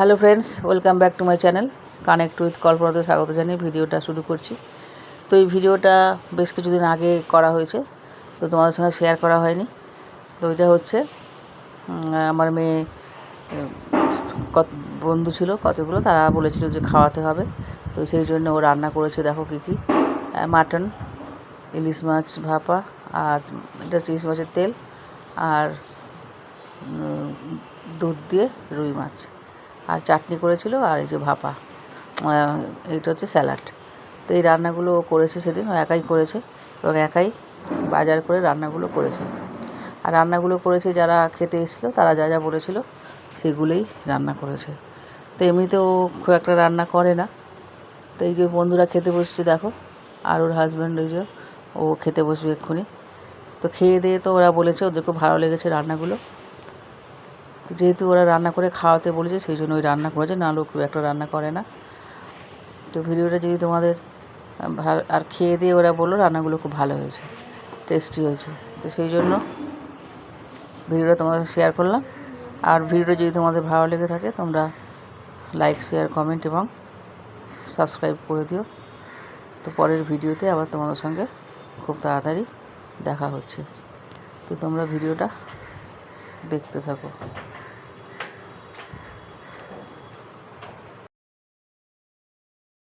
Hello friends welcome back to my channel connect with কল্পনাতে স্বাগত জানিয়ে ভিডিওটা শুরু করছি। তো এই ভিডিওটা বেশ কিছুদিন আগে করা হয়েছে, তো তোমাদের সঙ্গে শেয়ার করা হয়নি। তো এটা হচ্ছে আমার মেয়ে কত, বন্ধু ছিল, কতগুলো, তারা বলেছিল যে খাওয়াতে হবে। তো সেই জন্য ও রান্না করেছে, দেখো কী কী মাটন ইলিশ মাছ ভাপা, আর এটা হচ্ছে ইলিশ মাছের তেল, আর দুধ দিয়ে রুই মাছ। চাটনি করেছিল আর এই যে ভাপা এইটা হচ্ছে স্যালাড। তো এই রান্নাগুলো ও করেছে সেদিন, ও একাই করেছে এবং একাই বাজার করে রান্নাগুলো করেছে। আর রান্নাগুলো করেছে যারা খেতে এসেছিল, তারা যা যা বলেছিল সেগুলোই রান্না করেছে। তো এমনিতেও খুব একটা রান্না করে না। তো এই যে বন্ধুরা খেতে বসছে, দেখো, আর ওর হাজব্যান্ড ওই যে, ও খেতে বসবে এক্ষুনি। তো খেয়ে দিয়ে তো ওরা বলেছে, ওদের খুব ভালো লেগেছে রান্নাগুলো। যেহেতু ওরা রান্না করে খাওয়াতে বলেছে, সেই জন্য ওই রান্না করেছে নাহলেও খুব একটা রান্না করে না। তো ভিডিওটা যদি তোমাদের আর খেয়ে দিয়ে ওরা বলল, রান্নাগুলো খুব ভালো হয়েছে টেস্টি হয়েছে। তো সেই জন্য ভিডিওটা তোমাদের শেয়ার করলাম। আর ভিডিওটা যদি তোমাদের ভালো লেগে থাকে, তোমরা লাইক শেয়ার কমেন্ট এবং সাবস্ক্রাইব করে দিও। তো পরের ভিডিওতে আবার তোমাদের সঙ্গে খুব তাড়াতাড়ি দেখা হচ্ছে। তো তোমরা ভিডিওটা দেখতে থাকো।